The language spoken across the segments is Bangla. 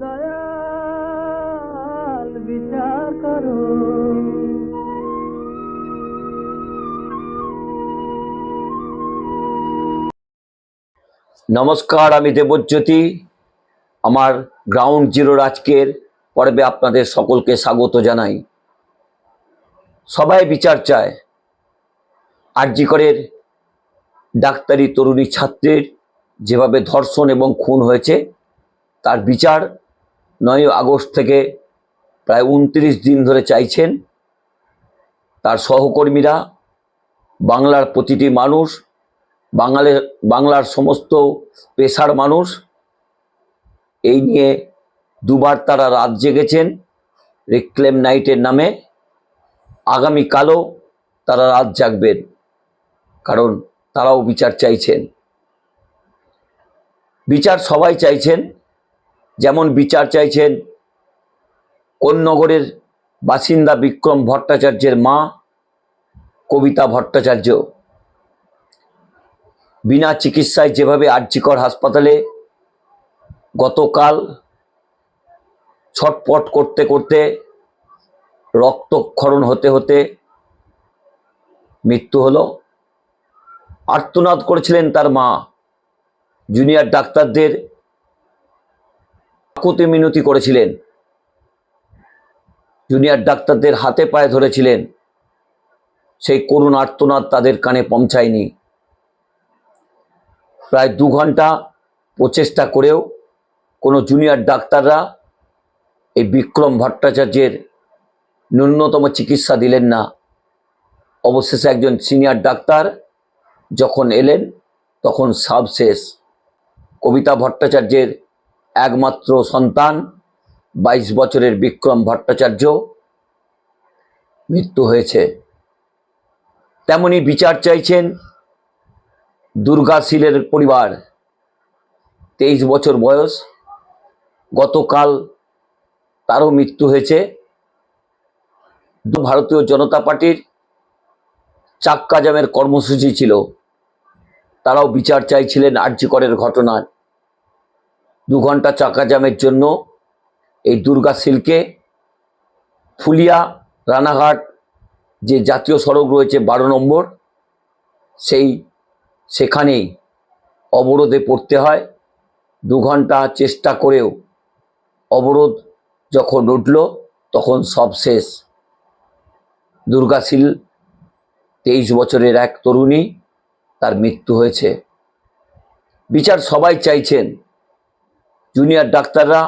দয়াল বিচার করো। নমস্কার, আমি দেবজ্যোতি। আমার গ্রাউন্ড জিরোর আজকের পর্বে আপনাদের সকলকে স্বাগত জানাই। সবাই বিচার চায়। আরজিকরের ডাক্তারি তরুণী ছাত্রের যেভাবে ধর্ষণ এবং খুন হয়েছে তার বিচার নয় আগস্ট থেকে প্রায় উনত্রিশ দিন ধরে চাইছেন। তার সহকর্মীরা, বাংলার প্রতিটি মানুষ বাঙালের বাংলার সমস্ত পেশার মানুষ, এই নিয়ে দুবার তারা রাত জেগেছেন রিক্লেম নাইটের নামে। আগামীকালও তারা রাত জাগবেন, কারণ তারাও বিচার চাইছেন। বিচার সবাই চাইছেন যেমন বিচার চাইছেন, কোন্নগরের বাসিন্দা বিক্রম ভট্টাচার্যের মা, কবিতা ভট্টাচার্য। বিনা চিকিৎসায় যেভাবে আর্যিকর হাসপাতালে গতকাল ছটপট করতে করতে রক্তক্ষরণ হতে হতে মৃত্যু হলো। আর্তনাদ করেছিলেন তার মা। জুনিয়র ডাক্তারদের আকুতি মিনতি করেছিলেন। জুনিয়র ডাক্তারদের হাতে পায়ে ধরেছিলেন। সেই করুণ আর্তনাদ তাদের কানে পৌঁছায়নি। প্রায় দু ঘণ্টা প্রচেষ্টা করেও কোনো জুনিয়র ডাক্তাররা এই বিক্রম ভট্টাচার্যের ন্যূনতম চিকিৎসা দিলেন না। অবশেষে একজন সিনিয়র ডাক্তার যখন এলেন, তখন সব শেষ কবিতা ভট্টাচার্যের একমাত্র সন্তান, বাইশ বছরের বিক্রম ভট্টাচার্য। মৃত্যু হয়েছে। তেমনি বিচার চাইছেন দুর্গা শীলের পরিবার। তেইশ বছর বয়স। গতকাল তারও মৃত্যু হয়েছে। ভারতীয় জনতা পার্টির চাক্কা জামের কর্মসূচি ছিল। তারাও বিচার চাইছিলেন আর্যিকরের ঘটনায়। দু ঘণ্টা চাক্কা জামের জন্য এই দুর্গা সিল্কে ফুলিয়া রানাঘাট যে জাতীয় সড়ক রয়েছে বারো নম্বর, সেই সেখানেই অবরোধে পড়তে হয়। দু ঘণ্টা চেষ্টা করেও অবরোধ যখন উঠল, তখন সব শেষ। দুর্গাশীল তেইশ বছরের এক তরুণী, তার মৃত্যু হয়েছে। বিচার সবাই চাইছেন জুনিয়র ডাক্তাররা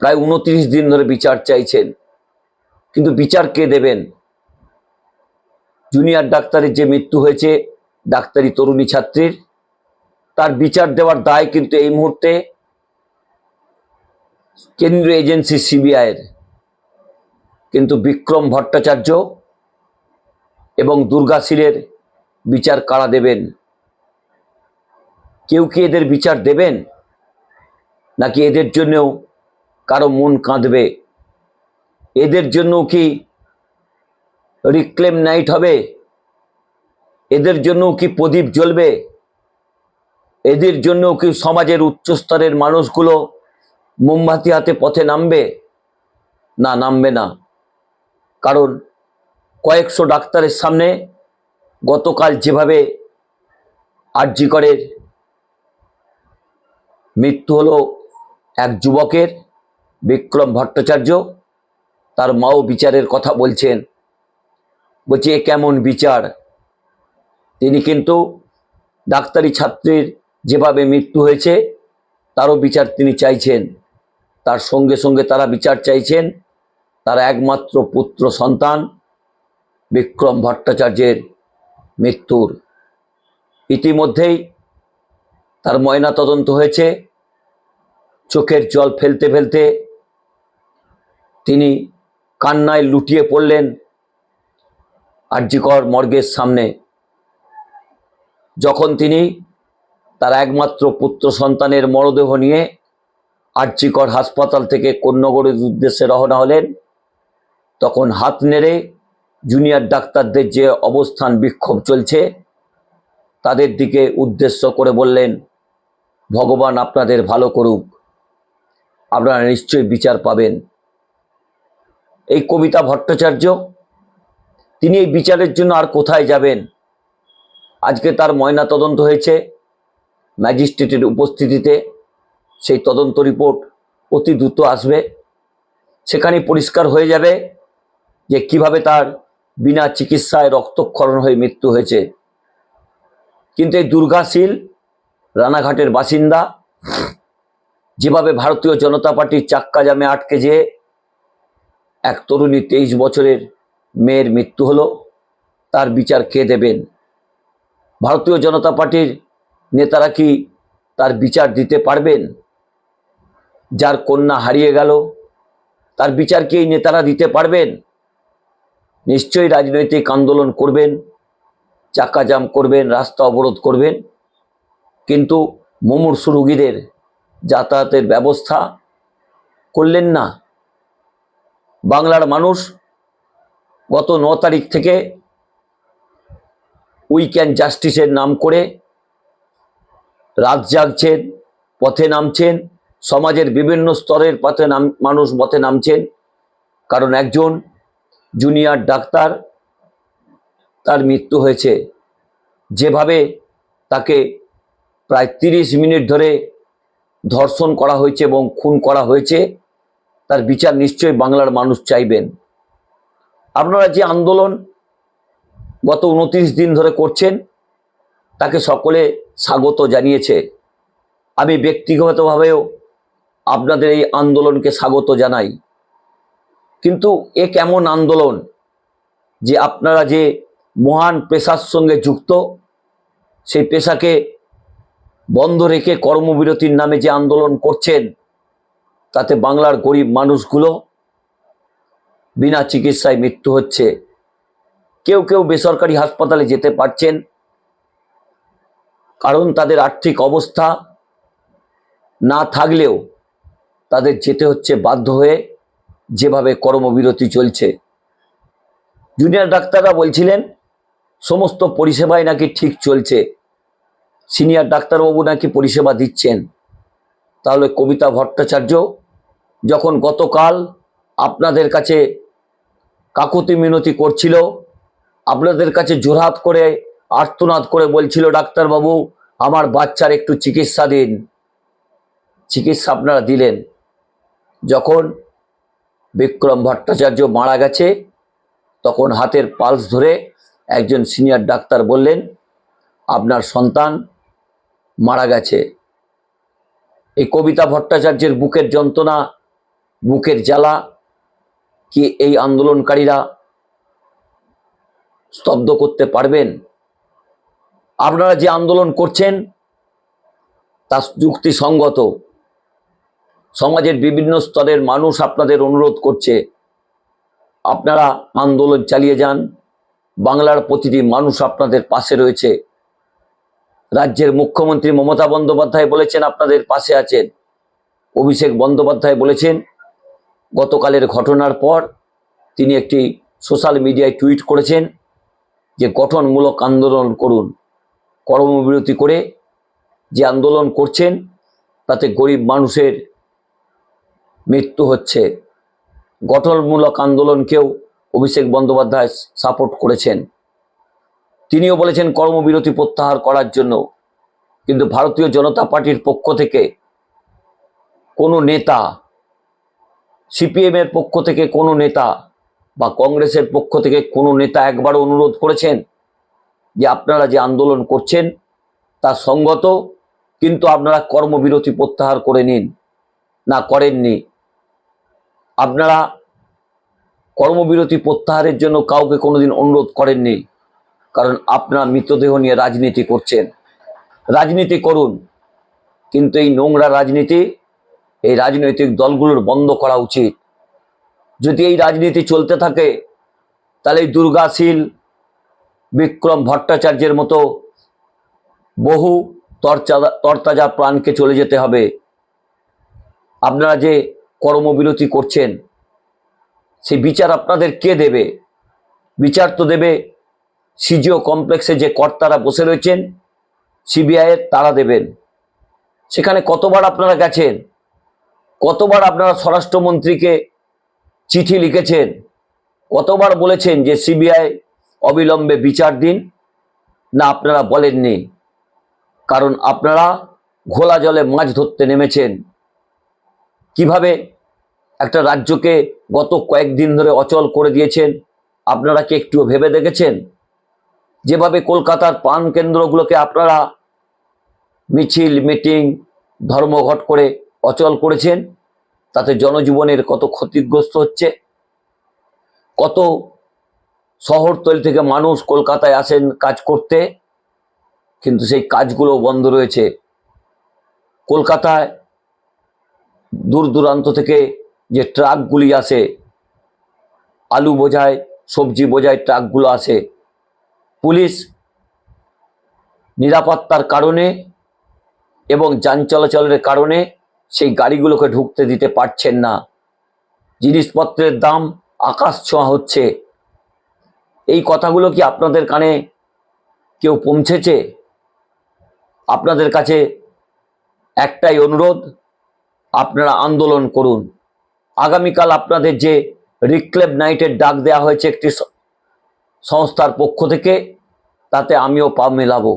প্রায় উনত্রিশ দিন ধরে বিচার চাইছেন। কিন্তু বিচার কে দেবেন? জুনিয়র ডাক্তারের যে মৃত্যু হয়েছে, ডাক্তারি তরুণী ছাত্রীর, তার বিচার দেওয়ার দায় কিন্তু এই মুহূর্তে কেন্দ্রীয় এজেন্সি সিবিআইয়ের। কিন্তু বিক্রম ভট্টাচার্য এবং দুর্গাশিলের বিচার কারা দেবেন? কেউ কি এদের বিচার দেবেন? নাকি এদের জন্যও কারও মন কাঁদবে? এদের জন্য কি রিক্লেম নাইট হবে? এদের জন্য কি প্রদীপ জ্বলবে? এদের জন্য কি সমাজের উচ্চস্তরের মানুষগুলো মোমবাতি হাতে পথে নামবে? না নামবে না। কারণ কয়েকশো ডাক্তারের সামনে গতকাল যেভাবে আরজিকরের মৃত্যু হলো এক যুবকের বিক্রম ভট্টাচার্য তার মাও বিচারের কথা বলছেন। বলছে, এ কেমন বিচার? তিনি কিন্তু ডাক্তারি ছাত্রীর যেভাবে মৃত্যু হয়েছে, তারও বিচার তিনি চাইছেন। তার সঙ্গে সঙ্গে তারা বিচার চাইছেন। তার একমাত্র পুত্র সন্তান বিক্রম ভট্টাচার্যের মৃত্যুর। ইতিমধ্যেই তার ময়না তদন্ত হয়েছে। চোখের জল ফেলতে ফেলতে তিনি কান্নায় লুটিয়ে পড়লেন আরজিকর মর্গের সামনে। যখন তিনি তার একমাত্র পুত্র সন্তানের মরদেহ নিয়ে আরজিকর হাসপাতাল থেকে কন্যগড়ের উদ্দেশ্যে রওনা হলেন, তখন হাত নেড়ে জুনিয়র ডাক্তারদের যে অবস্থান বিক্ষোভ চলছে, তাদের দিকে উদ্দেশ্য করে বললেন, ভগবান আপনাদের ভালো করুক। আপনারা নিশ্চয়ই বিচার পাবেন। এই কবিতা ভট্টাচার্য, তিনি এই বিচারের জন্য আর কোথায় যাবেন? আজকে তার ময়না তদন্ত হয়েছে, ম্যাজিস্ট্রেটের উপস্থিতিতে সেই তদন্ত রিপোর্ট অতি দ্রুত আসবে। সেখানে পরিষ্কার হয়ে যাবে যে কীভাবে তার বিনা চিকিৎসায় রক্তক্ষরণ হয়ে মৃত্যু হয়েছে। কিন্তু এই দুর্গাশীল রানাঘাটের বাসিন্দা যেভাবে ভারতীয় জনতা পার্টির চাক্কা জামে আটকে যেয়ে এক তরুণী তেইশ বছরের মেয়ের মৃত্যু হলো, তার বিচার কে দেবেন? ভারতীয় জনতা পার্টির নেতারা কি তার বিচার দিতে পারবেন? যার কন্যা হারিয়ে গেল, তার বিচার কি এই নেতারা দিতে পারবেন? নিশ্চয়ই রাজনৈতিক আন্দোলন করবেন চাক্কা জাম করবেন, রাস্তা অবরোধ করবেন, কিন্তু মুমূর্ষু রুগীদের যাতায়াতের ব্যবস্থা করলেন না। বাংলার মানুষ গত ন তারিখ থেকে উইকেন্ড জাস্টিসের নাম করে রাত জাগছেন, পথে নামছেন, সমাজের বিভিন্ন স্তরের পথে নাম, মানুষ পথে নামছেন। কারণ একজন জুনিয়র ডাক্তার তার মৃত্যু হয়েছে। যেভাবে তাকে প্রায় তিরিশ মিনিট ধরে ধর্ষণ করা হয়েছে এবং খুন করা হয়েছে, তার বিচার নিশ্চয়ই বাংলার মানুষ চাইবেন। আপনারা যে আন্দোলন গত উনত্রিশ দিন ধরে করছেন, তাকে সকলে স্বাগত জানিয়েছে। আমি ব্যক্তিগতভাবেও আপনাদের এই আন্দোলনকে স্বাগত জানাই। কিন্তু এ কেমন আন্দোলন যে আপনারা যে মহান পেশার সঙ্গে যুক্ত, সেই পেশাকে বন্ধ রেখে কর্মবিরতির নামে যে আন্দোলন করছেন, তাতে বাংলার গরিব মানুষগুলো বিনা চিকিৎসায় মৃত্যু হচ্ছে। কেউ কেউ বেসরকারি হাসপাতালে যেতে পারছেন, কারণ তাদের আর্থিক অবস্থা না থাকলেও তাদের যেতে হচ্ছে বাধ্য হয়ে যেভাবে কর্মবিরতি চলছে। জুনিয়র ডাক্তাররা বলছিলেন, সমস্ত পরিষেবাই নাকি ঠিক চলছে। সিনিয়র ডাক্তারবাবু নাকি পরিষেবা দিচ্ছেন? তাহলে কবিতা ভট্টাচার্য, যখন গতকাল আপনাদের কাছে কাকুতি মিনতি করছিল, আপনাদের কাছে জোরহাত করে আর্তনাদ করে বলছিল, ডাক্তারবাবু, আমার বাচ্চার একটু চিকিৎসা দিন। চিকিৎসা আপনারা দিলেন। যখন বিক্রম ভট্টাচার্য মারা গেছে, তখন হাতের পালস ধরে একজন সিনিয়র ডাক্তার বললেন, আপনার সন্তান মারা গেছে। এই কবিতা ভট্টাচার্যের বুকের যন্ত্রণা, বুকের জ্বালা, কি এই আন্দোলনকারীরা স্তব্ধ করতে পারবেন? আপনারা যে আন্দোলন করছেন, তা যুক্তিসঙ্গত। সমাজের বিভিন্ন স্তরের মানুষ আপনাদের অনুরোধ করছে, আপনারা আন্দোলন চালিয়ে যান। বাংলার প্রতিটি মানুষ আপনাদের পাশে রয়েছে। রাজ্যের মুখ্যমন্ত্রী মমতা বন্দ্যোপাধ্যায় বলেছেন, আপনাদের পাশে আছেন অভিষেক বন্দ্যোপাধ্যায় বলেছেন, গতকালের ঘটনার পর তিনি একটি সোশ্যাল মিডিয়ায় টুইট করেছেন যে গঠনমূলক আন্দোলন করুন, কর্মবিরতি করে যে আন্দোলন করছেন, তাতে গরিব মানুষের মৃত্যু হচ্ছে। গঠনমূলক আন্দোলনকেও অভিষেক বন্দ্যোপাধ্যায় সাপোর্ট করেছেন। তিনিও বলেছেন কর্মবিরতি প্রত্যাহার করার জন্য। কিন্তু ভারতীয় জনতা পার্টির পক্ষ থেকে কোনো নেতা, সিপিএমের পক্ষ থেকে কোনো নেতা বা কংগ্রেসের পক্ষ থেকে কোনো নেতা একবারও অনুরোধ করেছেন যে আপনারা যে আন্দোলন করছেন তা সঙ্গত, কিন্তু আপনারা কর্মবিরতি প্রত্যাহার করে নিন, না করেননি। আপনারা কর্মবিরতি প্রত্যাহারের জন্য কাউকে কোনোদিন অনুরোধ করেননি। কারণ আপনার মৃতদেহ নিয়ে রাজনীতি করছেন। রাজনীতি করুন, কিন্তু এই নোংরা রাজনীতি, এই রাজনৈতিক দলগুলোর বন্ধ করা উচিত। যদি এই রাজনীতি চলতে থাকে, তাহলে এই দুর্গাশীল বিক্রম ভট্টাচার্যের মতো বহু তরচা, তরতাজা প্রাণকে চলে যেতে হবে। আপনারা যে কর্মবিরতি করছেন, সেই বিচার আপনাদের কে দেবে? বিচার তো দেবে সিজিও কমপ্লেক্সে যে কর্তারা বসে রয়েছেন সিবিআইয়ের তারা দেবেন। সেখানে কতবার আপনারা গেছেন? কতবার আপনারা স্বরাষ্ট্রমন্ত্রীকে চিঠি লিখেছেন? কতবার বলেছেন যে সিবিআই অবিলম্বে বিচার দিন? না, আপনারা বলেননি। কারণ আপনারা ঘোলা জলে মাছ ধরতে নেমেছেন। কীভাবে একটা রাজ্যকে গত কয়েকদিন ধরে অচল করে দিয়েছেন? আপনারা কি একটু ভেবে দেখেছেন? যেভাবে কলকাতার পান কেন্দ্রগুলোকে আপনারা মিছিল, মিটিং, ধর্মঘট করে অচল করেছেন, তাতে জনজীবনের কত ক্ষতিগ্রস্ত হচ্ছে, কত শহরতলি থেকে মানুষ কলকাতায় আসেন কাজ করতে, কিন্তু সেই কাজগুলো বন্ধ রয়েছে। কলকাতায় দূর দূরান্ত থেকে যে ট্রাকগুলি আসে, আলু বোঝায়, সবজি বোঝায় ট্রাকগুলো আসে পুলিশ নিরাপত্তার কারণে এবং যান চলাচলের কারণে সেই গাড়িগুলোকে ঢুকতে দিতে পারছেন না। জিনিসপত্রের দাম আকাশ ছোঁয়া হচ্ছে। এই কথাগুলো কি আপনাদের কানে কেউ পৌঁছেছে? আপনাদের কাছে একটাই অনুরোধ, আপনারা আন্দোলন করুন। আগামীকাল আপনাদের যে রিক্লেব নাইটের ডাক দেওয়া হয়েছে একটি সংস্থার পক্ষ থেকে তাতে আমিও পা মেলাবো।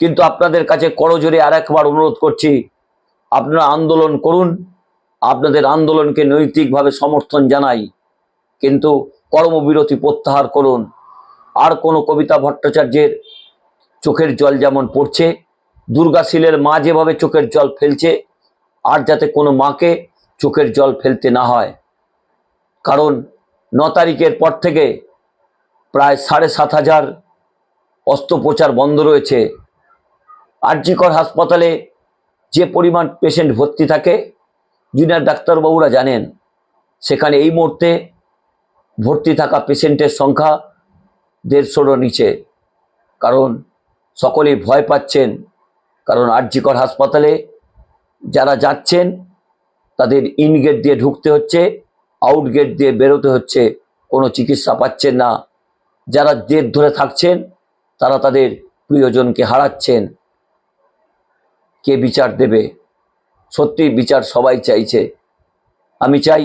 কিন্তু আপনাদের কাছে করজোরে আর একবার অনুরোধ করছি, আপনারা আন্দোলন করুন, আপনাদের আন্দোলনকে নৈতিকভাবে সমর্থন জানাই, কিন্তু কর্মবিরতি প্রত্যাহার করুন। আর কোনো কবিতা ভট্টাচার্যের চোখের জল যেমন পড়ছে দুর্গাশীলের মা যেভাবে চোখের জল ফেলছে, আর যাতে কোনো মাকে চোখের জল ফেলতে না হয়। কারণ ন তারিখের পর থেকে প্রায় সাড়ে সাত হাজার অস্ত্রোপচার বন্ধ রয়েছে। আরজিকর হাসপাতালে যে পরিমাণ পেশেন্ট ভর্তি থাকে জুনিয়র ডাক্তারবাবুরা জানেন, সেখানে এই মুহূর্তে ভর্তি থাকা পেশেন্টের সংখ্যা দেড়শোরও নিচে। কারণ সকলেই ভয় পাচ্ছেন, কারণ আরজিকর হাসপাতালে যারা যাচ্ছেন, তাদের ইন গেট দিয়ে ঢুকতে হচ্ছে আউট গেট দিয়ে বেরোতে হচ্ছে, কোনো চিকিৎসা পাচ্ছেন না। যারা জেদ ধরে থাকছেন, তারা তাদের প্রিয়জনকে হারাচ্ছেন। কে বিচার দেবে? সত্যি বিচার সবাই চাইছে। আমি চাই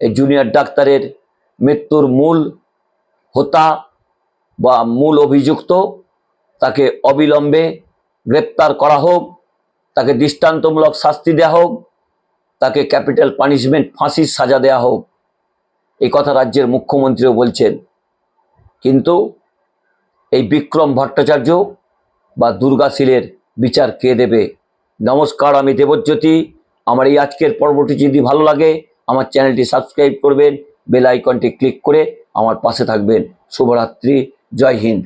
এই জুনিয়র ডাক্তারের মৃত্যুর মূল হোতা বা মূল অভিযুক্ত তাকে অবিলম্বে গ্রেপ্তার করা হোক, তাকে দৃষ্টান্তমূলক শাস্তি দেওয়া হোক, তাকে ক্যাপিটাল পানিশমেন্ট ফাঁসির সাজা দেওয়া হোক। এই কথা রাজ্যের মুখ্যমন্ত্রীও বলছেন। কিন্তু এই বিক্রম ভট্টাচার্য বা দুর্গাশীলের বিচার কে দেবে? নমস্কার, আমি দেবজ্যোতি। আমার এই আজকের পর্বটি যদি ভালো লাগে, আমার চ্যানেলটি সাবস্ক্রাইব করবেন, বেল আইকনটি ক্লিক করে আমার পাশে থাকবেন। শুভরাত্রি, জয় হিন্দ।